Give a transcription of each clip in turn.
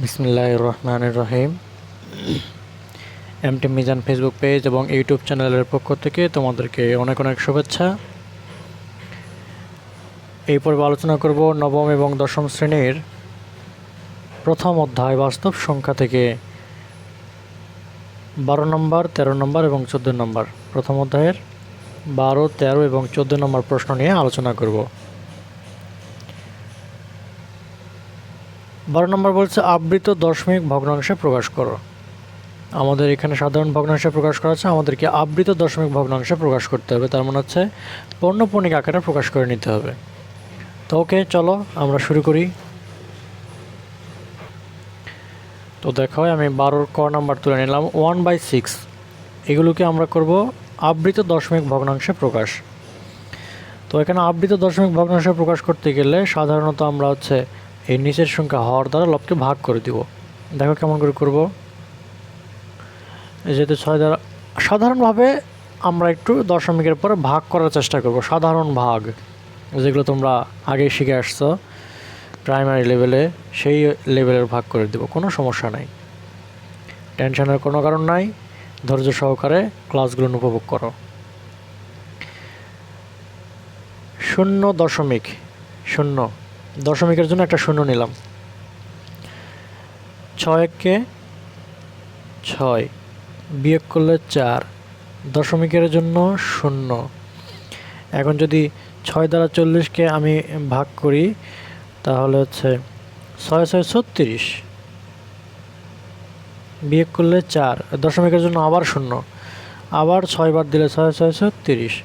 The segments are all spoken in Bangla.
বিসমিল্লাহ রহমান রহিম এমটি মিজান ফেসবুক পেজ এবং ইউটিউব চ্যানেলের পক্ষ থেকে তোমাদেরকে অনেক অনেক শুভেচ্ছা। এই পর্বে আলোচনা করব নবম এবং দশম শ্রেণির প্রথম অধ্যায় বাস্তব সংখ্যা থেকে। বারো নম্বর, তেরো নম্বর এবং চোদ্দ নম্বর প্রথম অধ্যায়ের বারো, তেরো এবং চোদ্দ নম্বর প্রশ্ন নিয়ে আলোচনা করব। বারো নম্বর বলছে, আবৃত দশমিক ভগ্নাংশে প্রকাশ করো। আমাদের এখানে সাধারণ ভগ্নাংশে প্রকাশ করা আছে আমাদেরকে আবৃত দশমিক ভগ্নাংশে প্রকাশ করতে হবে। তার মানে হচ্ছে পণ্যপণিক আকারে প্রকাশ করে নিতে হবে। তো ওকে, চলো, আমরা শুরু করি। তো দেখো, আমি বারোর ক নাম্বার তুলে নিলাম, ওয়ান বাই সিক্স। এগুলোকে আমরা করব আবৃত দশমিক ভগ্নাংশে প্রকাশ। তো এখানে আবৃত দশমিক ভগ্নাংশে প্রকাশ করতে গেলে সাধারণত আমরা হচ্ছে এই নিচের সংখ্যা হওয়ার দ্বারা লবকে ভাগ করে দিব। দেখো কেমন করে করব। যেহেতু ছয় দ্বারা সাধারণভাবে আমরা একটু দশমিকের পরে ভাগ করার চেষ্টা করব। সাধারণ ভাগ, যেগুলো তোমরা আগে শিখে আসছো প্রাইমারি লেভেলে সেই লেভেলের ভাগ করে দেব। কোনো সমস্যা নাই। টেনশনের কোনো কারণ নাই। ধৈর্য সহকারে ক্লাসগুলো উপভোগ করো। শূন্য দশমিক, শূন্য। দশমিকের জন্য একটা শূন্য নিলাম। ছয় ছয়কে ছয় বিয়োগ করলে চার, দশমিকের জন্য শূন্য। এখন যদি ছয় দ্বারা চল্লিশকে আমি ভাগ করি, তাহলে হচ্ছে ছয় ছয়, ছত্রিশ বিয়োগ করলে চার, দশমিকের জন্য আবার শূন্য। আবার ছয় বার দিলে ছয় ছয়, ছত্রিশ।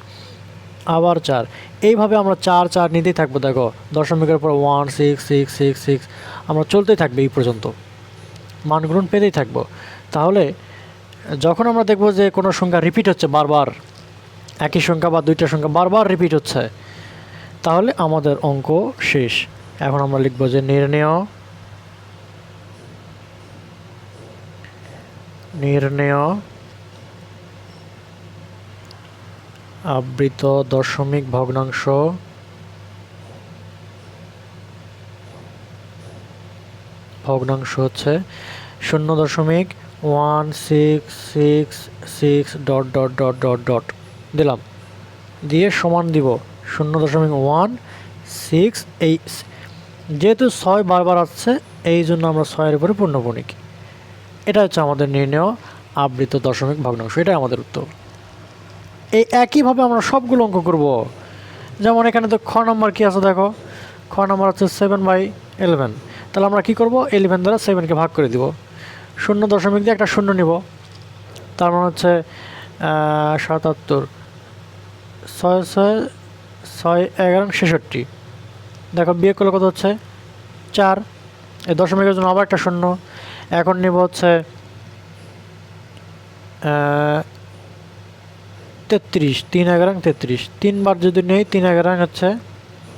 আবার চার। এইভাবে আমরা চার চার নিতেই থাকব, দেখো। দশমিকের পর one six six six six আমরা চলতেই থাকবে এই পর্যন্ত। মানগুলো পেতেই থাকব। তাহলে, যখন আমরা দেখব যে কোনো সংখ্যা রিপিট হচ্ছে বারবার, একই সংখ্যা বা দুইটা সংখ্যা বারবার রিপিট হচ্ছে, তাহলে আমাদের অঙ্ক শেষ। এখন আমরা লিখব যে নির্ণেয় নির্ণেয় আবৃত দশমিক ভগ্নাংশ। ভগ্নাংশ হচ্ছে শূন্য দশমিক one six six six dot dot dot dot dot. দিলাম। দিয়ে সমান দিব শূন্য দশমিক ওয়ান সিক্স এই যেহেতু ছয় বারবার আসছে, এই জন্য আমরা ছয়ের উপরে পূর্ণপণিক এটা হচ্ছে আমাদের নির্ণয় আবৃত দশমিক ভগ্নাংশ। এটাই আমাদের উত্তর। এই একইভাবে আমরা সবগুলো অঙ্ক করব। যেমন এখানে তো খ নম্বর কী আছে দেখো? খ নম্বর হচ্ছে সেভেন বাই ইলেভেন তাহলে আমরা কী করব? ইলেভেন দ্বারা সেভেনকে ভাগ করে দিব। শূন্য দশমিক দিয়ে একটা শূন্য নিব। তার মানে হচ্ছে সাতাত্তর। ছয় ছয় ছয়, এগারো, ছেষট্টি। দেখো বিয়ে করলে কত হচ্ছে? চার। এই দশমিকের জন্য আবার একটা শূন্য। এখন নিব হচ্ছে তেত্রিশ, তিন এগারো, তেত্রিশ। তিনবার যদি নেই, তিন এগারো হচ্ছে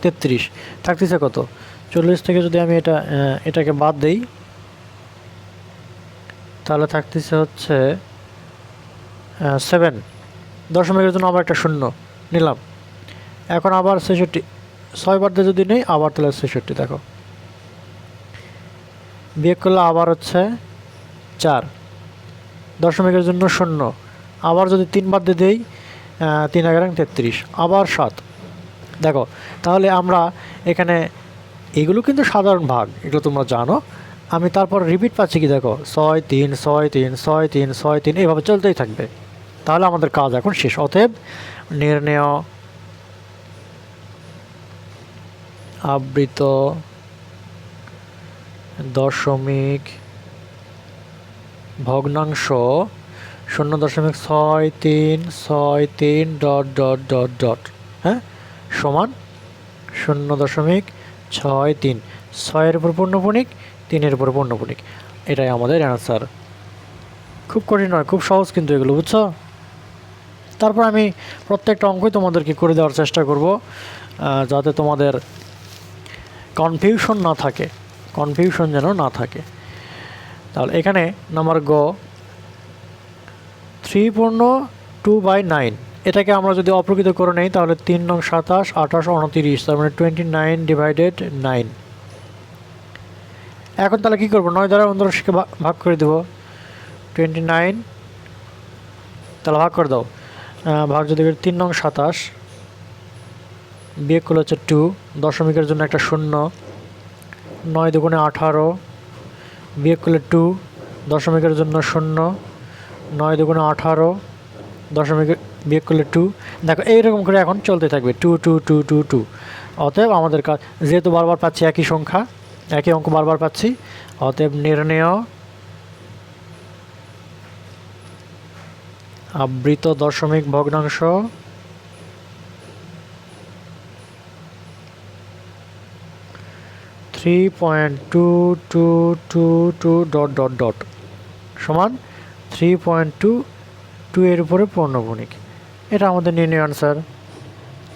তেত্রিশ। থাকতেছে কত? চল্লিশ থেকে যদি আমি এটা এটাকে বাদ দেই, তাহলে থাকতেছে হচ্ছে সেভেন দশমিকের জন্য আবার একটা শূন্য নিলাম। এখন আবার ছেষট্টি। ছয়বার দিয়ে যদি নেই, আবার তাহলে ছেষট্টি, দেখো। বিয়োগ করলে আবার হচ্ছে চার। দশমিকের জন্য শূন্য। আবার যদি তিনবার দিয়ে দেই তিন এগারো তেত্রিশ, আবার সাত। দেখো, তাহলে আমরা এখানে, এগুলো কিন্তু সাধারণ ভাগ, এগুলো তোমরা জানো। আমি তারপর রিপিট পাচ্ছি কি, দেখো, ছয়, তিন ছয় তিন ছয় তিন ছয়, তিন, এইভাবে চলতেই থাকবে। তাহলে আমাদের কাজ এখন শেষ। অতএব নির্ণয়, আবৃত দশমিক ভগ্নাংশ শূন্য দশমিক ছয় তিন ছয় তিন ডট ডট ডট ডট হ্যাঁ? সমান শূন্য দশমিক ছয় তিন। ছয়ের উপর পূর্ণপণিক, তিনের উপর পূর্ণপণিক। এটাই আমাদের অ্যান্সার খুব কঠিন নয়, খুব সহজ কিন্তু এগুলো, বুঝছ? তারপর আমি প্রত্যেকটা অঙ্কই তোমাদেরকে করে দেওয়ার চেষ্টা করব যাতে তোমাদের কনফিউশন না থাকে। কনফিউশন যেন না থাকে। তাহলে এখানে নাম্বার গ থ্রি পূর্ণ টু বাই নাইন এটাকে আমরা যদি অপ্রকৃত করে নেই, তাহলে তিন নং সাতাশ, আঠাশ, উনতিরিশ, তার মানে টোয়েন্টি নাইন ডিভাইডেড নাইন এখন তাহলে কী করব? নয় দ্বারা উনদশকে ভাগ করে দেবো। টোয়েন্টি নাইন তাহলে ভাগ করে দাও। ভাগ যদি তিন নং সাতাশ, বিয়োগ করলে হচ্ছে টু দশমিকের জন্য একটা শূন্য। নয় দুগুণে আঠারো, বিয়োগ করলে টু দশমিকের জন্য শূন্য। নয় দুগুণে আঠারো, দশমিক বিয়োগ করলে টু। দেখো, এইরকম করে এখন চলতে থাকবে, two two two two two. অতএব আমাদের কাজ, যেহেতু বারবার পাচ্ছি একই সংখ্যা, একই অঙ্ক বারবার পাচ্ছি, অতএব নির্ণেয় আবৃত দশমিক ভগ্নাংশ three point two two two two dot dot dot সমান থ্রি পয়েন্ট টু টু এর উপরে পূর্ণবণিক। এটা আমাদের নির্ণয় আনসার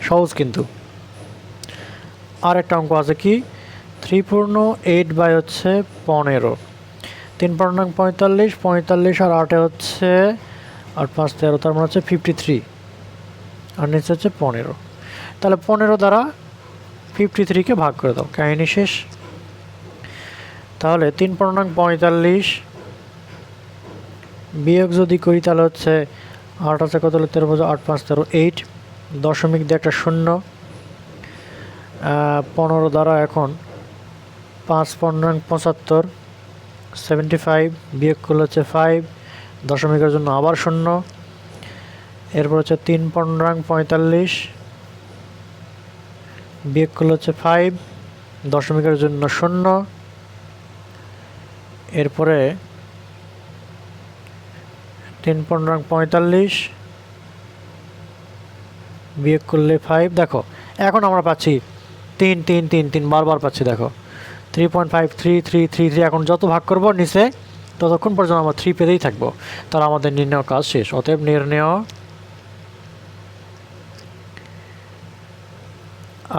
সহজ কিন্তু। আর একটা অঙ্ক আছে কি? থ্রি পূর্ণ এইট বাই হচ্ছে পনেরো। তিন পূর্ণাঙ্ক পঁয়তাল্লিশ পঁয়তাল্লিশ আর আটে হচ্ছে, আর পাঁচ তেরো, তার মানে হচ্ছে ফিফটি থ্রি আর নিচে হচ্ছে পনেরো। তাহলে পনেরো দ্বারা ফিফটি থ্রিকে ভাগ করে দাও। কাহিনী শেষ। তাহলে তিন পূর্ণাঙ্ক পঁয়তাল্লিশ বিয়োগ যদি করি তাহলে হচ্ছে আট আছে, কত হলো? তেরো বোঝা আট পাঁচ, তেরো, এইট। দশমিক দিয়ে একটা শূন্য। পনেরো দ্বারা এখন পাঁচ পূর্ণাঙ্ক পঁচাত্তর সেভেন্টি ফাইভ বিয়োগ করলে হচ্ছে ফাইভ দশমিকের জন্য আবার শূন্য। এরপর হচ্ছে তিন পূর্ণাঙ্ক পঁয়তাল্লিশ বিয়োগ করলে হচ্ছে ফাইভ দশমিকের জন্য শূন্য। এরপরে তিন পনেরো পঁয়তাল্লিশ। বিয়োগ করলে ফাইভ দেখো, এখন আমরা পাচ্ছি তিন তিন তিন তিন, বারবার পাচ্ছি, দেখো। Three point five three three three three এখন যত ভাগ করব নিচে, ততক্ষণ পর্যন্ত আমরা থ্রি পেতেই থাকব। তাহলে আমাদের নির্ণয় কাজ শেষ, অতএব নির্ণয়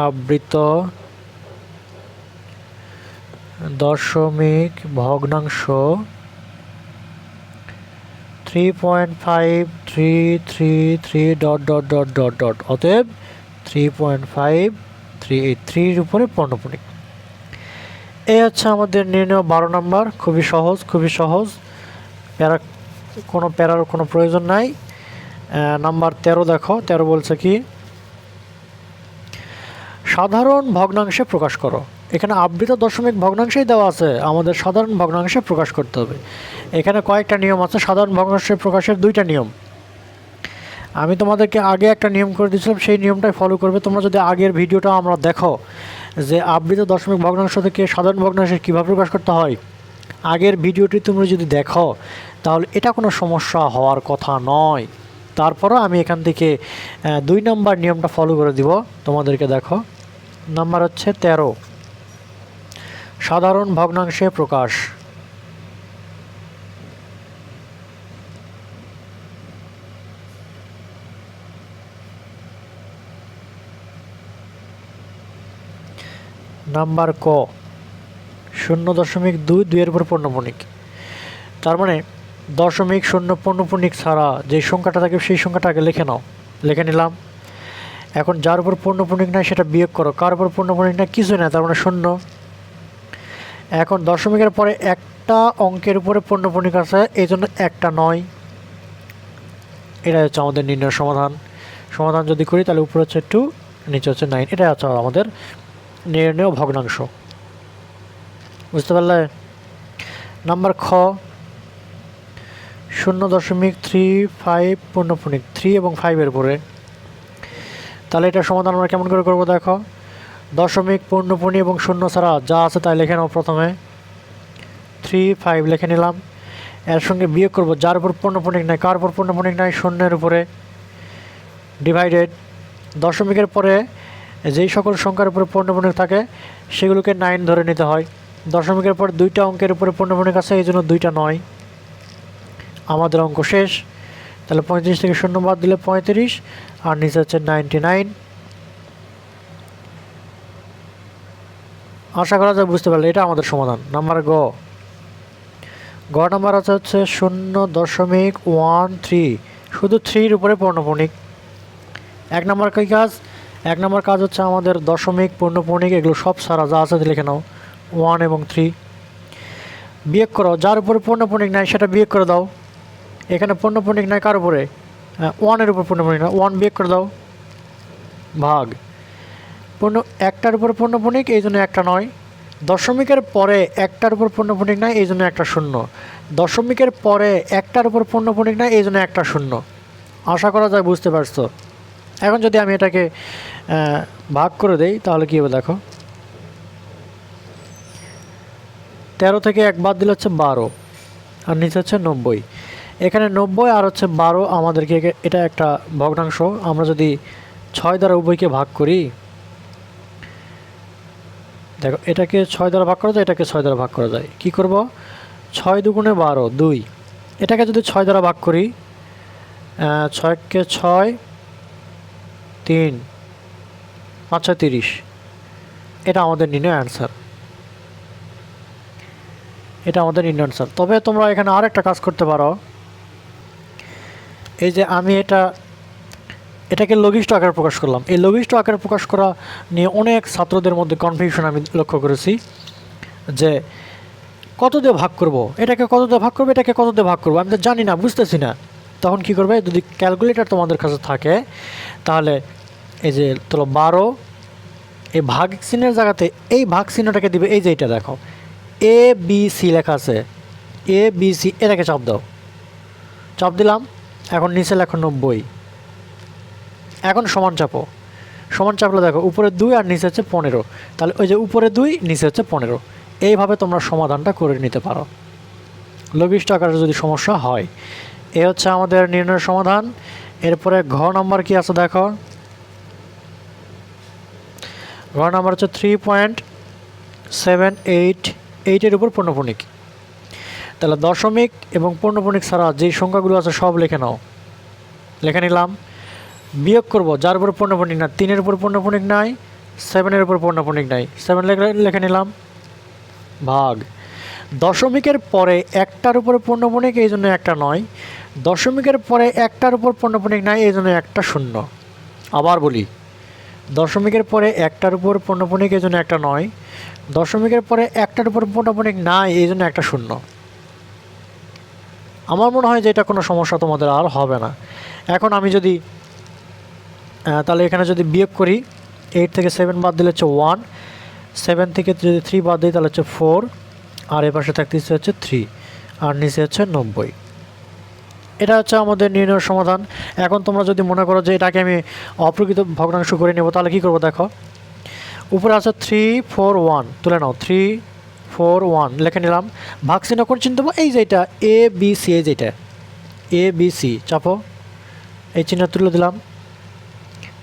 আবৃত দশমিক ভগ্নাংশ three point five three three three dot dot dot dot dot অতএব three point five three eight থ্রির উপরে পণ্যপণিক এই হচ্ছে আমাদের নির্ণয় বারো নম্বর। খুবই সহজ খুবই সহজ। প্যারা কোনো প্যারার কোনো প্রয়োজন নাই। নাম্বার তেরো দেখো। তেরো বলছে কি? সাধারণ ভগ্নাংশে প্রকাশ করো। এখানে আবৃত দশমিক ভগ্নাংশেই দেওয়া আছে। আমাদের সাধারণ ভগ্নাংশে প্রকাশ করতে হবে। এখানে কয়েকটা নিয়ম আছে। সাধারণ ভগ্নাংশে প্রকাশের দুইটা নিয়ম। আমি তোমাদেরকে আগে একটা নিয়ম করে দিয়েছিলাম। সেই নিয়মটাই ফলো করবে। তোমরা যদি আগের ভিডিওটা আমরা দেখো যে আবৃত দশমিক ভগ্নাংশ থেকে সাধারণ ভগ্নাংশে কীভাবে প্রকাশ করতে হয়, আগের ভিডিওটি তোমরা যদি দেখো, তাহলে এটা কোনো সমস্যা হওয়ার কথা নয়। তারপরও আমি এখান থেকে দুই নম্বর নিয়মটা ফলো করে দিব। তোমাদেরকে দেখো। নাম্বার হচ্ছে তেরো। সাধারণ ভগ্নাংশে প্রকাশ। নাম্বার ক, শূন্য দশমিক দুই দুইয়ের উপর পণ্যপণিক তার মানে দশমিক শূন্য পণ্যপণিক ছাড়া যে সংখ্যাটা থাকে সেই সংখ্যাটা আগে লিখে নাও। লিখে নিলাম। এখন যার উপর পণ্যপণিক নাই সেটা বিয়োগ করো। কার উপর পণ্যপণিক নাই কিছু না তার মানে শূন্য। এখন দশমিকের পরে একটা অঙ্কের উপরে পণ্যপণিক আছে এই জন্য একটা নয়। এটাই হচ্ছে আমাদের নির্ণয় সমাধান। সমাধান যদি করি, তাহলে উপরে হচ্ছে টু নিচে হচ্ছে নাইন এটাই হচ্ছে আমাদের নির্ণয় ভগ্নাংশ। বুঝতে পারলে? নাম্বার খ, শূন্য দশমিক থ্রি ফাইভ পূর্ণপণিক থ্রি এবং ফাইভের উপরে। তাহলে এটা সমাধান আমরা কেমন করে করব দেখো? দশমিক পূর্ণপণি এবং শূন্য ছাড়া যা আছে তাই লিখে নাও প্রথমে। থ্রি ফাইভ লিখে নিলাম। এর সঙ্গে বিয়োগ করব, যার উপর পূর্ণপণিক নাই, কার উপর পূর্ণপণিক নাই, শূন্যের উপরে। ডিভাইডেড দশমিকের পরে যেই সকল সংখ্যার উপরে পূর্ণপণিক থাকে, সেগুলোকে নাইন ধরে নিতে হয়। দশমিকের পর দুইটা অঙ্কের উপরে পূর্ণপণিক আছে এই জন্য দুইটা নয়। আমাদের অঙ্ক শেষ। তাহলে পঁয়ত্রিশ থেকে শূন্য বাদ দিলে পঁয়ত্রিশ, আর নিচে হচ্ছে নাইনটি নাইন আশা করা যায় বুঝতে পারলে, এটা আমাদের সমাধান। নাম্বার গ। গ নাম্বার আছে হচ্ছে শূন্য দশমিক ওয়ান থ্রি। শুধু থ্রির উপরে পূর্ণপণিক। এক নম্বর কী কাজ? এক নম্বর কাজ হচ্ছে আমাদের দশমিক পূর্ণপণিক, এগুলো সব সারা যা আছে লিখে নাও। ওয়ান এবং থ্রি। বিয়োগ করো, যার উপরে পূর্ণপণিক নাই সেটা বিয়োগ করে দাও। এখানে পূর্ণপণিক নাই কার উপরে? ওয়ানের উপর পূর্ণপণিক নাই। ওয়ান বিয়োগ করে দাও। ভাগ। পণ্য, একটার উপর পণ্যপণিক, এই জন্য একটা নয়। দশমিকের পরে একটার উপর পণ্যপণিক নয় এই জন্য একটা শূন্য। দশমিকের পরে একটার উপর পণ্যপণিক নয় এই জন্য একটা শূন্য। আশা করা যায় বুঝতে পারছ? এখন যদি আমি এটাকে ভাগ করে দেই, তাহলে কী হবে দেখো? তেরো থেকে এক বাদ দিলে হচ্ছে বারো, আর নিচে হচ্ছে নব্বই। এখানে নব্বই আর হচ্ছে বারো আমাদেরকে এটা একটা ভগ্নাংশ। আমরা যদি ছয় দ্বারা উভয়কে ভাগ করি দেখো, এটাকে ছয় দ্বারা ভাগ করা যায়, এটাকে ছয় দ্বারা ভাগ করা যায়। কি করব? ছয় দুগুণে বারো, দুই। এটাকে যদি ছয় দ্বারা ভাগ করি ছয়কে ছয়, তিন, পাঁচ ছয় তিরিশ। এটা আমাদের নির্ণয় অ্যান্সার এটা আমাদের নির্ণয় অ্যান্সার তবে তোমরা এখানে আর একটা কাজ করতে পারো। এই যে আমি এটা এটাকে লঘিষ্ঠ আকারে প্রকাশ করলাম। এই লঘিষ্ঠ আকারে প্রকাশ করা নিয়ে অনেক ছাত্রদের মধ্যে কনফিউশন আমি লক্ষ্য করেছি যে কত দিয়ে ভাগ করব? এটাকে কত দিয়ে ভাগ করব? এটাকে কত দিয়ে ভাগ করব? আমি তো জানি না, বুঝতেছি না। তখন কি করবে? যদি ক্যালকুলেটর তোমাদের কাছে থাকে, তাহলে এই যে তোলো বারো, এই ভাগ চিহ্নের জায়গাতে এই ভাগ চিহ্নটাকে দিবে, এই যে এটা দেখো। এ বি সি লেখা আছে। এ বি সি এটাকে চাপ দাও। চাপ দিলাম, এখন নিচে লেখো নব্বই। এখন সমান চাপো। সমান চাপলে দেখো, উপরে দুই আর নিচে হচ্ছে পনেরো। তাহলে ওই যে উপরে দুই, নিচে হচ্ছে পনেরো। এইভাবে তোমরা সমাধানটা করে নিতে পারো। লঘিষ্ঠ আকারে যদি সমস্যা হয়, এ হচ্ছে আমাদের নির্ণয়ের সমাধান। এরপরে ঘ নাম্বার কি আছে দেখো? ঘ নাম্বার হচ্ছে থ্রি পয়েন্ট সেভেন এইট এইটের উপর পণ্যপণিক তাহলে দশমিক এবং পণ্যপণিক ছাড়া যেই সংখ্যাগুলো আছে সব লিখে নাও। লিখে নিলাম। বিয়োগ করব, যার উপর পণ্যপণিক না তিনের উপর পণ্যপণিক নাই, সেভেনের উপর পণ্যপণিক নাই। সেভেন লেখে নিলাম। ভাগ। দশমিকের পরে একটার উপর পণ্যপণিক এই জন্য একটা নয়। দশমিকের পরে একটার উপর পণ্যপণিক নাই, এই জন্য একটা শূন্য। আবার বলি। দশমিকের পরে একটার উপর পণ্যপণিক এই জন্য একটা নয়। দশমিকের পরে একটার উপর পণ্যপণিক নাই, এই জন্য একটা শূন্য। আমার মনে হয় যে এটা কোনো সমস্যা তোমাদের আর হবে না। এখন আমি যদি তাহলে এখানে যদি বিয়োগ করি এইট থেকে সেভেন বাদ দিলে হচ্ছে ওয়ান সেভেন থেকে যদি থ্রি বাদ দিই তাহলে হচ্ছে ফোর আর এ পাশে থাকতেছে হচ্ছে থ্রি আর নিচে হচ্ছে নব্বই। এটা হচ্ছে আমাদের নির্ণয়ের সমাধান। এখন তোমরা যদি মনে করো যে এটাকে আমি অপ্রকৃত ভগ্নাংশ করে নেব, তাহলে কী করব দেখো? উপরে আছে থ্রি ফোর ওয়ান তুলে নাও থ্রি ফোর ওয়ান লিখে নিলাম। ভাগ চিহ্ন কোন চিহ্ন দেবো, এই যে এটা এ বি সি এই যেটা এ বি সি চাপো। এই চিহ্ন তুলে দিলাম।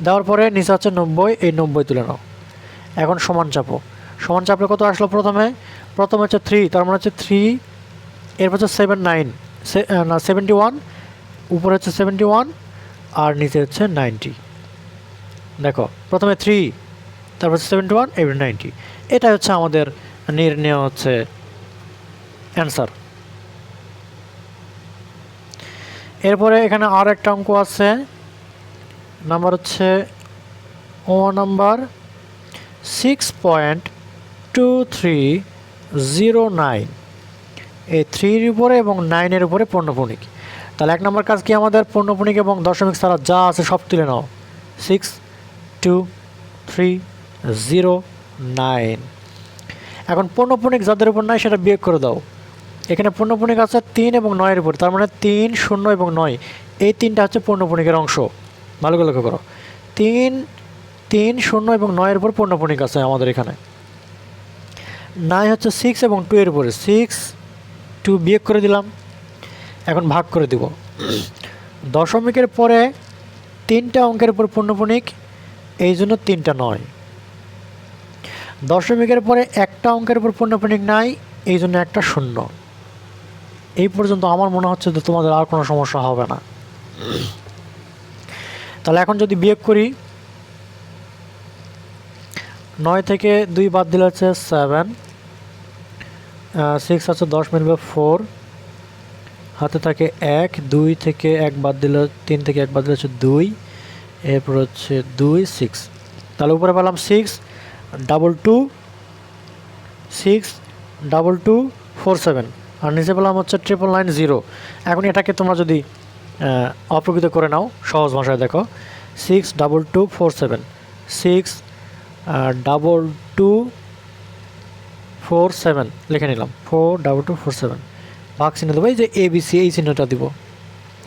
দেওয়ার পরে নিচে হচ্ছে নব্বই, এই নব্বই তুলে নাও। এখন সমান চাপো সমান চাপলে কত আসলো প্রথমে? প্রথম হচ্ছে থ্রি তার মানে হচ্ছে থ্রি এরপর হচ্ছে সেভেন নাইন না সেভেন্টি ওয়ান উপরে হচ্ছে সেভেন্টি ওয়ান আর নিচে হচ্ছে নাইনটি দেখো, প্রথমে থ্রি তারপর হচ্ছে সেভেন্টি ওয়ান এবার নাইনটি এটা হচ্ছে আমাদের নির্ণয় হচ্ছে অ্যান্সার এরপরে এখানে আর একটা অঙ্ক আছে। নাম্বার হচ্ছে ও number six point two three zero nine এই থ্রির উপরে এবং নাইনের উপরে পণ্যপণিক তাহলে এক নম্বর কাজ কি আমাদের? পণ্যপণিক এবং দশমিক ছাড়া যা আছে সব তুলে নাও। Six two three zero nine এখন পণ্যপণিক যাদের উপর নাই সেটা বিয়োগ করে দাও। এখানে পণ্যপণিক আছে তিন এবং নয়ের উপর। তার মানে তিন, শূন্য এবং নয়। এই তিনটা হচ্ছে পণ্যপণিকের অংশ। ভালো করে লক্ষ্য করো। তিন তিন, শূন্য এবং নয়ের উপর পণ্যপণিক আছে আমাদের এখানে। নাই হচ্ছে সিক্স এবং টু এর উপরে। সিক্স টু বিয়োগ করে দিলাম। এখন ভাগ করে দিব। দশমিকের পরে তিনটা অঙ্কের উপর পণ্যপণিক এই জন্য তিনটা নয়। দশমিকের পরে একটা অঙ্কের উপর পণ্যপণিক নাই, এই জন্য একটা শূন্য। এই পর্যন্ত আমার মনে হচ্ছে যে তোমাদের আর কোনো সমস্যা হবে না। তাহলে এখন যদি বিয়োগ করি, নয় থেকে দুই বাদ দিলে হচ্ছে সেভেন সিক্স আছে দশ মিলবে ফোর হাতে থাকে এক, দুই থেকে এক বাদ দিলে, তিন থেকে এক বাদ দিলে হচ্ছে দুই, এরপর হচ্ছে দুই সিক্স তাহলে উপরে পেলাম six double two six double two four seven আর নিচে পেলাম হচ্ছে ট্রিপল নাইন জিরো এখন এটাকে তোমরা যদি অপ্রকৃত করে নাও, সহজ ভাষায় দেখো। Six double two four seven six double two four seven লিখে নিলাম। Four double two four seven ভাগ চিহ্ন দেবো, এই যে এ বি সি এই চিহ্নটা দিব।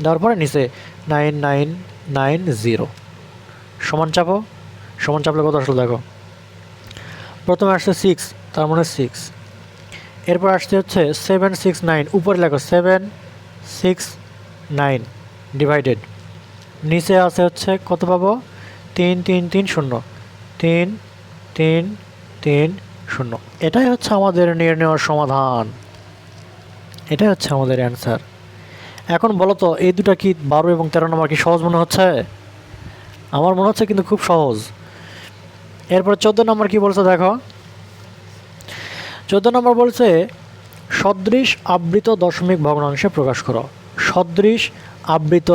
দেওয়ার পরে নিচে নাইন নাইন নাইন জিরো সমান চাপো। সমান চাপলে কত আসলে দেখো? প্রথমে আসছে সিক্স তার মানে সিক্স এরপর আসছে হচ্ছে সেভেন সিক্স নাইন উপরে লেখো সেভেন সিক্স নাইন ডিভাইডেড নিচে আছে হচ্ছে কত পাবো? তিন তিন তিন, শূন্য। তিন তিন তিন, শূন্য। এটাই হচ্ছে আমাদের নির্ণয় সমাধান। এটাই হচ্ছে আমাদের অ্যান্সার এখন বলো তো, এই দুটা কি বারো এবং তেরো নম্বর কি সহজ মনে হচ্ছে? আমার মনে হচ্ছে কিন্তু খুব সহজ। এরপরে চোদ্দ নম্বর কি বলছে দেখো? চোদ্দ নম্বর বলছে, সদৃশ আবৃত দশমিক ভগ্নাংশে প্রকাশ করো। সদৃশ আবৃত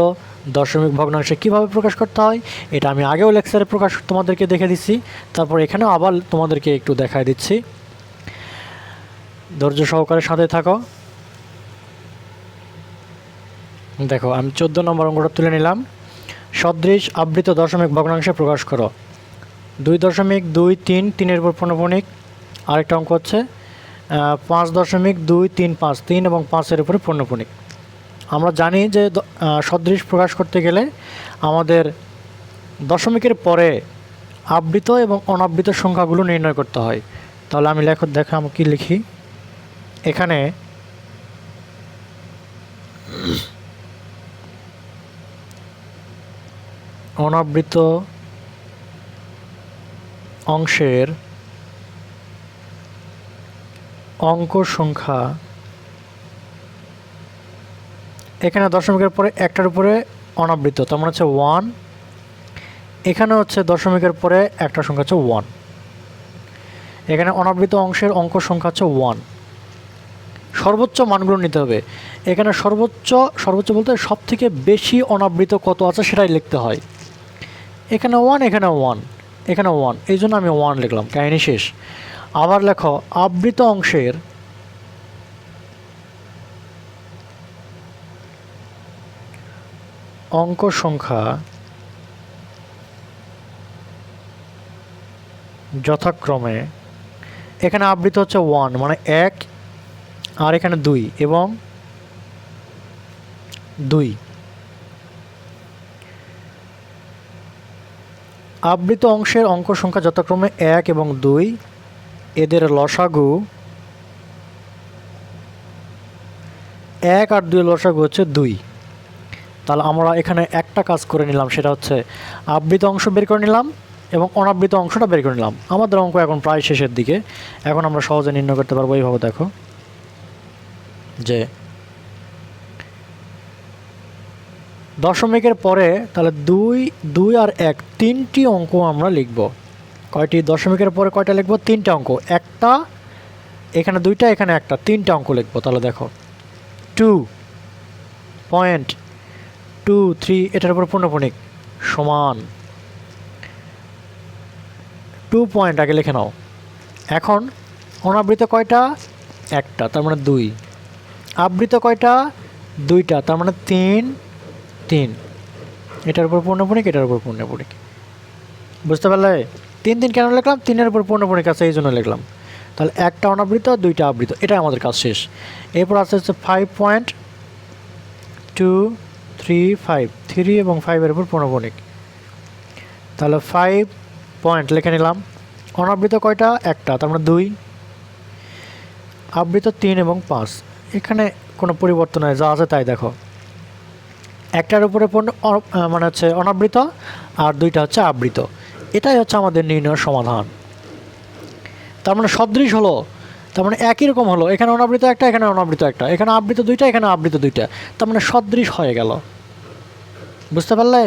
দশমিক ভগ্নাংশে কীভাবে প্রকাশ করতে হয়, এটা আমি আগেও লেকচারে প্রকাশ তোমাদেরকে দেখে দিচ্ছি তারপর এখানেও আবার তোমাদেরকে একটু দেখায় দিচ্ছি। ধৈর্য সহকারে সাথে থাকো। দেখো, আমি চোদ্দ নম্বর অঙ্কটা তুলে নিলাম। সদৃশ আবৃত দশমিক ভগ্নাংশে প্রকাশ করো। দুই দশমিক দুই তিন তিনের উপর পৌনপণিক আরেকটা অঙ্ক হচ্ছে পাঁচ দশমিক দুই তিন পাঁচ, তিন এবং পাঁচের উপরে পৌনপণিক আমরা জানি যে সদৃশ প্রকাশ করতে গেলে আমাদের দশমিকের পরে আবৃত এবং অনাবৃত সংখ্যাগুলো নির্ণয় করতে হয়। তাহলে আমি লেখ দেখা আমি কি লিখি? এখানে অনাবৃত অংশের অঙ্ক সংখ্যা এখানে দশমিকের পরে একটার উপরে অনাবৃত, তার মানে হচ্ছে ওয়ান এখানে হচ্ছে দশমিকের পরে একটা সংখ্যা হচ্ছে ওয়ান এখানে অনাবৃত অংশের অঙ্ক সংখ্যা হচ্ছে ওয়ান সর্বোচ্চ মানগুলো নিতে হবে। এখানে সর্বোচ্চ সর্বোচ্চ বলতে সব থেকে বেশি অনাবৃত কত আছে সেটাই লিখতে হয়। এখানে ওয়ান এখানে ওয়ান এখানে ওয়ান এই জন্য আমি ওয়ান লিখলাম, কাহিনী শেষ। আবার লেখো, আবৃত অংশের অঙ্ক সংখ্যা যথাক্রমে, এখানে আবৃত হচ্ছে ওয়ান মানে এক, আর এখানে দুই এবং দুই। আবৃত অংশের অঙ্ক সংখ্যা যথাক্রমে এক এবং দুই, এদের লসাগু এক আর দুই লসাগু হচ্ছে দুই। তাহলে আমরা এখানে একটা কাজ করে নিলাম, সেটা হচ্ছে আবৃত অংশ বের করে নিলাম এবং অনাবৃত অংশটা বের করে নিলাম। আমাদের অঙ্ক এখন প্রায় শেষের দিকে। এখন আমরা সহজে নির্ণয় করতে পারব এইভাবে, দেখো। যে দশমিকের পরে তাহলে দুই দুই আর এক, তিনটি অঙ্ক আমরা লিখব। কয়টি? দশমিকের পরে কয়টা লিখব? তিনটা অঙ্ক। একটা, এখানে দুইটা, এখানে একটা, তিনটা অঙ্ক লিখব। তাহলে দেখো টু পয়েন্ট টু থ্রি, এটার উপর পূর্ণপণিক, সমান। টু পয়েন্ট আগে লিখে নাও। এখন, অনাবৃত কয়টা? একটা, তার মানে দুই। আবৃত কয়টা? দুইটা, তার মানে তিন তিন। এটার উপর পূর্ণপণিক, এটার উপর পূর্ণপণিক। বুঝতে পারলে? তিন দিন কেন লিখলাম? তিনের উপর পূর্ণপণিক আছে, এই জন্য লিখলাম। তাহলে একটা অনাবৃত, দুইটা আবৃত, এটাই আমাদের কাজ শেষ। এরপর আছে হচ্ছে five point two three five three এবং ফাইভের উপর পূর্ণপণিক তাহলে ফাইভ পয়েন্ট লিখে নিলাম। অনাবৃত কয়টা? একটা, তার মানে দুই। আবৃত তিন এবং পাঁচ। এখানে কোনো পরিবর্তন হয় যা আছে তাই দেখো। একটার উপরে মানে হচ্ছে অনাবৃত, আর দুইটা হচ্ছে আবৃত। এটাই হচ্ছে আমাদের নির্ণয়ের সমাধান। তার মানে সদৃশ হলো তার মানে একই রকম হলো। এখানে অনাবৃত একটা, এখানে অনাবৃত একটা। এখানে আবৃত দুইটা, এখানে আবৃত দুইটা। তার মানে সদৃশ হয়ে গেল। বুঝতে পারলে?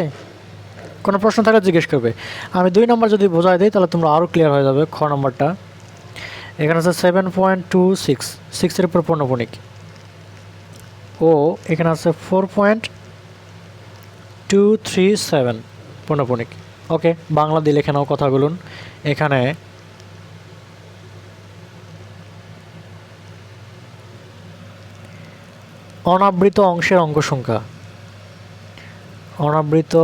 কোনো প্রশ্ন থাকলে জিজ্ঞেস করবে। আমি দুই নম্বর যদি বোঝাই দিই, তাহলে তোমরা আরও ক্লিয়ার হয়ে যাবে খ নম্বরটা। এখানে আছে সেভেন পয়েন্ট টু সিক্স সিক্সের উপর পণ্যপণিক ও, এখানে আছে four point two three seven পণ্যপণিক ওকে বাংলা দিয়ে লেখে নাও বলুন এখানে অনাবৃত অংশের অঙ্ক সংখ্যা। অনাবৃত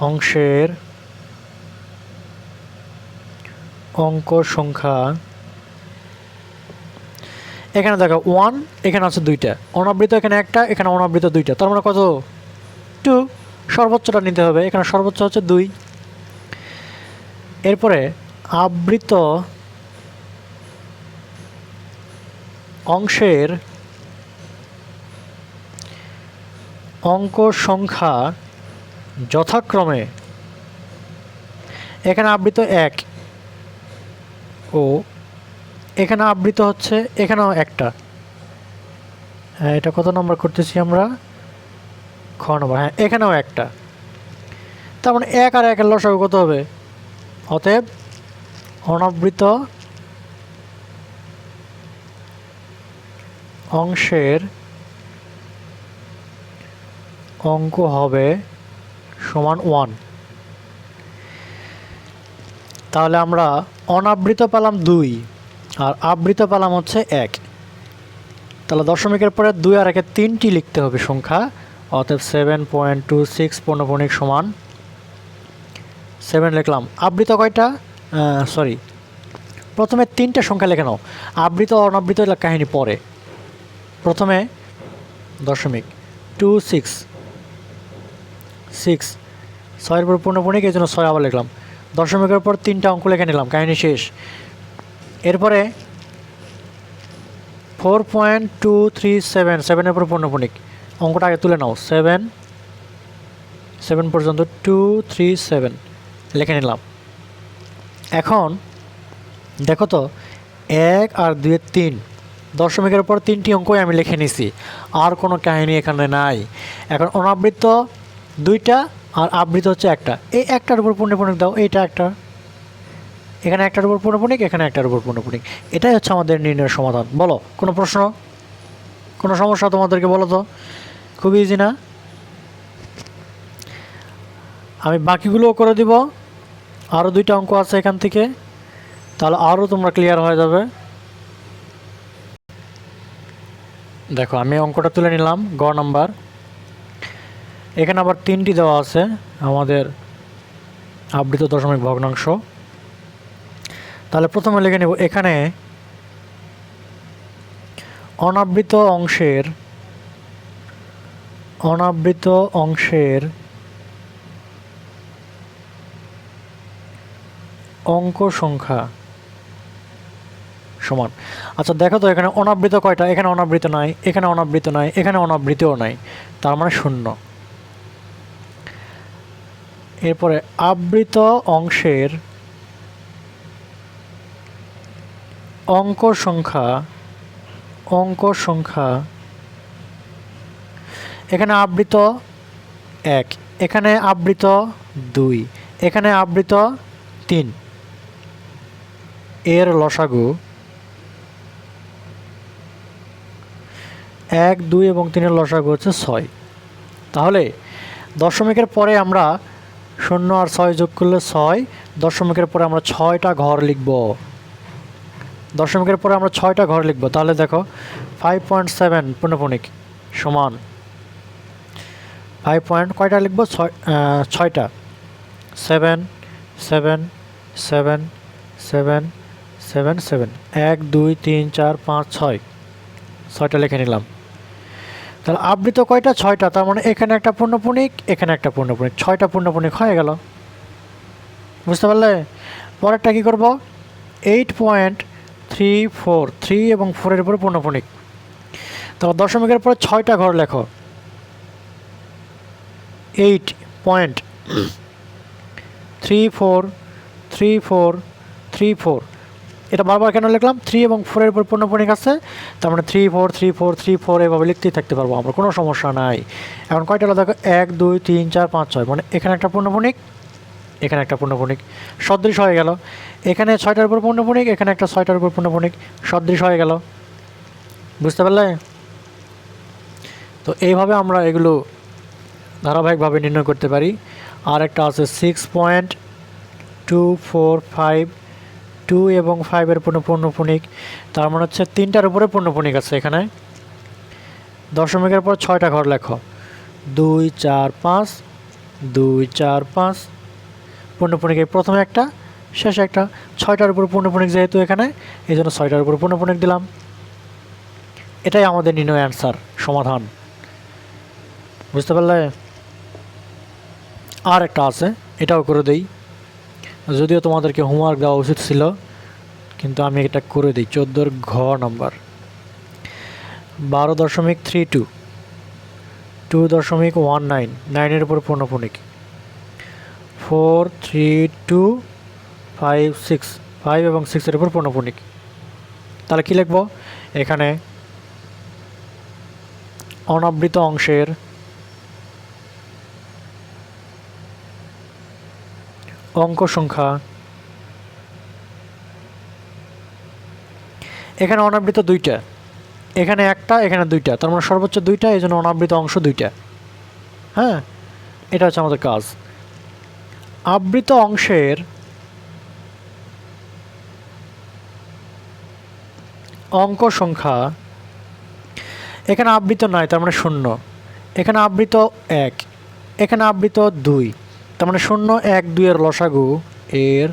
অংশের অঙ্ক সংখ্যা। এখানে দেখো ওয়ান এখানে আছে দুইটা। অনাবৃত এখানে একটা, এখানে অনাবৃত দুইটা। তার মানে কত? টু সর্বোচ্চটা নিতে হবে। এখানে সর্বোচ্চ হচ্ছে দুই। এরপরে আবৃত অংশের অঙ্ক সংখ্যা যথাক্রমে এখানে আবৃত এক ও এখানে আবৃত হচ্ছে, এখানেও একটা। হ্যাঁ এটা কত নম্বর করতেছি আমরা? খ নম্বর হ্যাঁ এখানেও একটা। তার মানে এক আর একের লসাগু কত হবে? অতএব অনাবৃত অংশের অঙ্ক হবে সমান ওয়ান তাহলে আমরা অনাবৃত পেলাম দুই, আর আবৃত পেলাম হচ্ছে এক। তাহলে দশমিকের পরে দুই আর একে তিনটি লিখতে হবে সংখ্যা, অতএব সেভেন পয়েন্ট টু সিক্স পণ্যপণিক সমান সেভেন লিখলাম। আবৃত কয়টা? সরি প্রথমে তিনটে সংখ্যা লেখে নাও। আবৃত অনাবৃত কাহিনী পরে। প্রথমে দশমিক টু সিক্স সিক্স ছয়ের পর পূর্ণপণিক এই জন্য ছয় আবার লিখলাম। দশমিকের পর তিনটা অঙ্ক লিখে নিলাম, কাহিনী শেষ। এরপরে four point two three seven সেভেনের পর পূর্ণপণিক অঙ্কটা আগে তুলে নাও সেভেন সেভেন পর্যন্ত টু থ্রি সেভেন লিখে নিলাম। এখন দেখো তো, এক আর দুয়ের তিন, দশমিকের পর তিনটি অঙ্কই আমি লিখে নিছি, আর কোনো কাহিনী এখানে নাই। এখন অনাবৃত দুইটা আর আবৃত হচ্ছে একটা। এই একটার উপর পূর্ণপণিক দাও, এইটা একটা। এখানে একটার উপর পূর্ণপণিক এখানে একটার উপর পূর্ণপণিক এটাই হচ্ছে আমাদের নির্ণয়ের সমাধান। বলো, কোনো প্রশ্ন? কোনো সমস্যা তোমাদেরকে বলো তো? খুব ইজি না? আমি বাকিগুলোও করে দিব। আরও দুইটা অঙ্ক আছে এখান থেকে। তাহলে আরও তোমরা ক্লিয়ার হয়ে যাবে। দেখো, আমি অঙ্কটা তুলে নিলাম, গ নাম্বার। এখানে আবার তিনটি দেওয়া আছে, আমাদের আবৃত দশমিক ভগ্নাংশ। তাহলে প্রথমে লিখে নেব, এখানে অনাবৃত অংশের অনাবৃত অংশের অঙ্ক সংখ্যা সমান। আচ্ছা দেখো তো, এখানে অনাবৃত কয়টা? এখানে অনাবৃত নাই, এখানে অনাবৃত নাই, এখানে অনাবৃতও নাই, তার মানে শূন্য। এরপরে আবৃত অংশের অঙ্ক সংখ্যা অঙ্ক সংখ্যা। এখানে আবৃত এক, এখানে আবৃত দুই, এখানে আবৃত তিন। এর লসাগু এক, দুই এবং তিনের লসাগু হচ্ছে ছয়। তাহলে দশমিকের পরে আমরা শূন্য আর ছয় যোগ করলে ছয়। দশমিকের পরে আমরা ছয়টা ঘর লিখব। দশমিকের পরে আমরা ছয়টা ঘর লিখব। তাহলে দেখো ফাইভ পয়েন্ট সেভেন পূর্ণপণিক সমান। ফাইভ পয়েন্ট কয়টা লিখব? ছয় ছয়টা। Seven seven seven seven seven seven এক, দুই, তিন, চার, পাঁচ, ছয়। ছয়টা লিখে নিলাম। তাহলে আবৃত কয়টা? ছয়টা। তার মানে এখানে একটা পূর্ণপণিক এখানে একটা পূর্ণপণিক ছয়টা পূর্ণপণিক হয়ে গেল। বুঝতে পারলে? পরেরটা কী করব? Eight point three four three এবং ফোরের উপরে পূর্ণপণিক তাহলে দশমিকের পরে ছয়টা ঘর লেখো। Eight point three four three four three four এটা বারবার কেন লিখলাম? থ্রি এবং ফোরের উপর পূর্ণপণিক আছে, তার মানে three four three four three four এভাবে লিখতেই থাকতে পারব আমার, কোনো সমস্যা নাই। এখন কয়টা হলো? দেখো, এক, দুই, তিন, চার, পাঁচ, ছয় মানে এখানে একটা পূর্ণপণিক এখানে একটা পূর্ণপণিক সদৃশ হয়ে গেল। এখানে ছয়টার উপর পূর্ণপণিক এখানে একটা ছয়টার উপর পূর্ণপণিক সদৃশ হয়ে গেল। বুঝতে পারলে? তো এইভাবে আমরা এগুলো ধারাবাহিকভাবে নির্ণয় করতে পারি। আর একটা আছে six point two four five two এবং ফাইভের পূর্ণ পূর্ণপণিক তার মানে হচ্ছে তিনটার উপরে পূর্ণপণিক আছে এখানে। দশমিকের পর ছয়টা ঘর লেখো। দুই, চার, পাঁচ, দুই, চার, পাঁচ। পূর্ণপণিক প্রথমে একটা, শেষে একটা। ছয়টার উপর পূর্ণপণিক যেহেতু এখানে, এই জন্য ছয়টার উপর পূর্ণপণিক দিলাম। এটাই আমাদের নির্ণয় অ্যান্সার সমাধান। বুঝতে পারলে? আর একটা আছে, এটাও করে দেই। যদিও তোমাদেরকে হোমওয়ার্ক দেওয়া উচিত ছিল, কিন্তু আমি এটা করে দিই। চোদ্দোর ঘ নাম্বার বারো দশমিক থ্রি টু টু দশমিক ওয়ান নাইন নাইনের উপর পূর্ণপণিক four three two five six five এবং সিক্সের উপর পূর্ণপণিক তাহলে কী লিখব? এখানে অনাবৃত অংশের অঙ্ক সংখ্যা। এখানে অনাবৃত দুইটা। এখানে একটা, এখানে দুইটা। তার মানে সর্বোচ্চ দুইটা, এই জন্য অনাবৃত অংশ দুইটা। হ্যাঁ? এটা হচ্ছে আমাদের কাজ। আবৃত অংশের অঙ্ক সংখ্যা এখানে আবৃত নাই, তার মানে শূন্য। এখানে আবৃত এক, এখানে আবৃত দুই। তার মানে শূন্য এক দুই দুইয়ের লসাগু, এর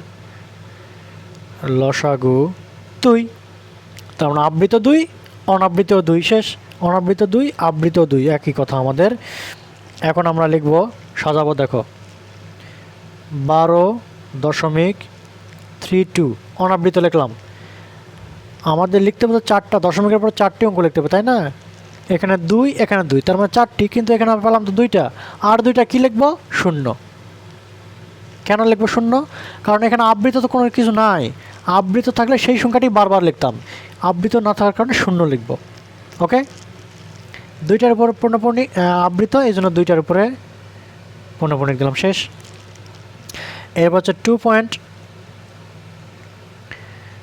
লসাগু দুই। তার মানে আবৃত দুই, অনাবৃত দুই শেষ, অনাবৃত দুই, আবৃত দুই, একই কথা আমাদের। এখন আমরা লিখব, সাজাবো দেখো। বারো দশমিক থ্রি টু, অনাবৃত লিখলাম। আমাদের লিখতে হবে চারটা, দশমিকের পর চারটি অঙ্ক লিখতে হবে, তাই না? এখানে দুই এখানে দুই, তার মানে চারটি, কিন্তু এখানে পেলাম তো দুইটা। আর দুইটা কি লিখব? শূন্য। কেন লিখব শূন্য? কারণ এখানে আবৃত তো কোনো কিছু নাই। আবৃত থাকলে সেই সংখ্যাটি বারবার লিখতাম। আবৃত না থাকার কারণে শূন্য লিখব। ওকে দুইটার উপর পূর্ণপূর্ণি আবৃত, এই জন্য দুইটার উপরে পূর্ণপূর্ণিক দিলাম শেষ। এরপর হচ্ছে টু পয়েন্ট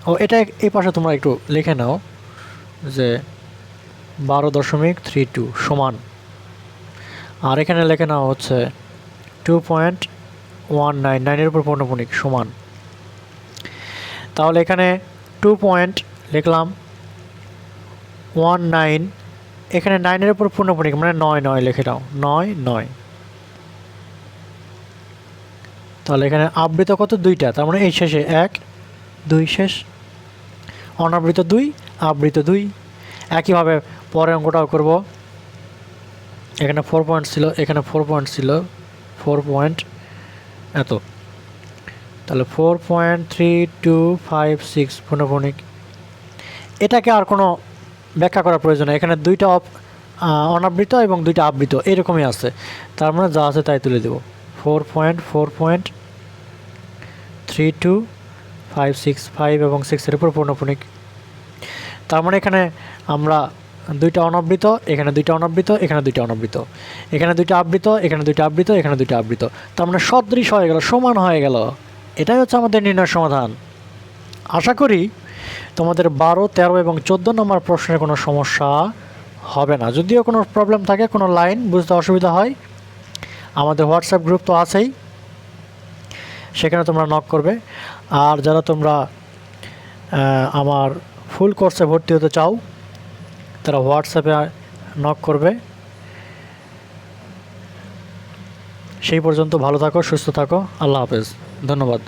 ও, এটা এই পাশে তোমরা একটু লিখে নাও যে বারো দশমিক থ্রি টু সমান। আর এখানে লেখে নাও হচ্ছে টু পয়েন্ট ওয়ান নাইন নাইনের উপর পূর্ণপণিক সমান। তাহলে এখানে টু পয়েন্ট লিখলাম, ওয়ান নাইন, এখানে নাইনের উপর পূর্ণপণিক মানে নয় নয় লিখে দাও, নয় নয়। তাহলে এখানে আবৃত কত? দুইটা, তার মানে এই শেষে এক, দুই শেষ, অনাবৃত দুই, আবৃত দুই। একইভাবে পরের অঙ্কটাও করব। এখানে ফোর পয়েন্ট ছিল, এখানে ফোর পয়েন্ট ছিল ফোর পয়েন্ট এত। তাহলে four point three two five six পূর্ণপণিক এটাকে আর কোনো ব্যাখ্যা করার প্রয়োজন নেই। এখানে দুইটা অনাবৃত এবং দুইটা আবৃত, এরকমই আছে। তার মানে যা আছে তাই তুলে দেব। Four point four point three two five six five এবং সিক্সের উপর পূর্ণপণিক তার মানে এখানে আমরা দুইটা অনাবৃত, এখানে দুইটা অনাবৃত, এখানে দুইটা অনাবৃত। এখানে দুইটা আবৃত, এখানে দুইটা আবৃত, এখানে দুইটা আবৃত। তার মানে সদৃশ হয়ে গেল, সমান হয়ে গেল। এটাই হচ্ছে আমাদের নির্ণয় সমাধান। আশা করি তোমাদের বারো, তেরো এবং চোদ্দ নম্বর প্রশ্নের কোনো সমস্যা হবে না। যদিও কোনো প্রবলেম থাকে, কোনো লাইন বুঝতে অসুবিধা হয়, আমাদের হোয়াটসঅ্যাপ গ্রুপ তো আছেই, সেখানে তোমরা নক করবে। আর যারা তোমরা আমার ফুল কোর্সে ভর্তি হতে চাও তারা হোয়াটসঅ্যাপে নক করবে। সেই পর্যন্ত ভালো থাকো সুস্থ থাকো। আল্লাহ হাফেজ। ধন্যবাদ।